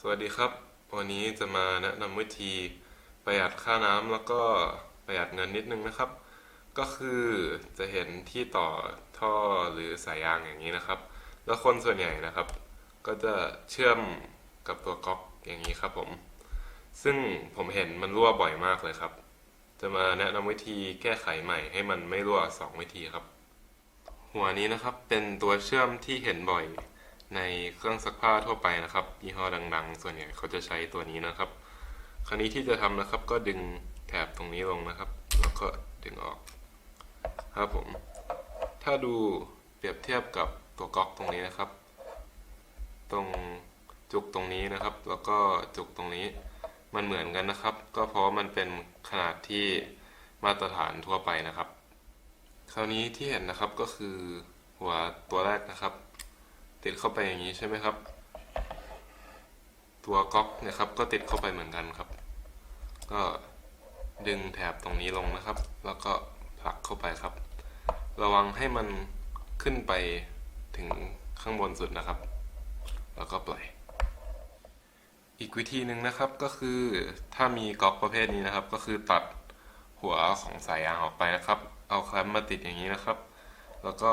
สวัสดีครับ วันนี้จะมาแนะนำวิธีประหยัดค่าน้ำแล้วก็ประหยัดเงินนิดนึงนะครับ ก็คือจะเห็นที่ต่อท่อหรือสายยางอย่างนี้นะครับ แล้วคนส่วนใหญ่นะครับ ก็จะเชื่อมกับตัวก๊อกอย่างนี้ครับผม ซึ่งผมเห็นมันรั่วบ่อยมากเลยครับ จะมาแนะนำวิธีแก้ไขใหม่ให้มันไม่รั่วสองวิธีครับ หัวนี้นะครับเป็นตัวเชื่อมที่เห็นบ่อย ในเครื่องซักผ้าทั่วไปนะครับยี่ห้อดัง ๆ ส่วนใหญ่เขาจะใช้ตัวนี้นะครับ คราวนี้ที่จะทำนะครับ ก็ดึงแถบตรงนี้ลงนะครับ แล้วก็ดึงออกครับผม ถ้าดูเปรียบเทียบกับตัวก๊อกตรงนี้นะครับ ตรงจุกตรงนี้นะครับ แล้วก็จุกตรงนี้มันเหมือนกันนะครับ ก็เพราะมันเป็นขนาดที่มาตรฐานทั่วไปนะครับ คราวนี้ที่เห็นนะครับก็คือหัวตัวแรกนะครับ ติดเข้าไปอย่างนี้ใช่ไหมครับ ตัวก๊อกนะครับก็ติดเข้าไปเหมือนกันครับ ก็ดึงแถบตรงนี้ลงนะครับ แล้วก็ผลักเข้าไปครับ ระวังให้มันขึ้นไปถึงข้างบนสุดนะครับ แล้วก็ปล่อย อีกวิธีหนึ่งนะครับก็คือถ้ามีก๊อกประเภทนี้นะครับ ก็คือตัดหัวของสายยางออกไปนะครับ เอาแคลมมาติดอย่างนี้นะครับ แล้วก็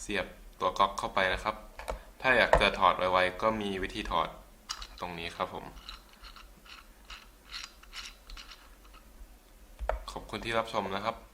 เสียบตัวก๊อกเข้าไปนะครับ ถ้าอยากจะถอดไวๆก็มีวิธีถอดตรงนี้ครับผม ขอบคุณที่รับชมนะครับ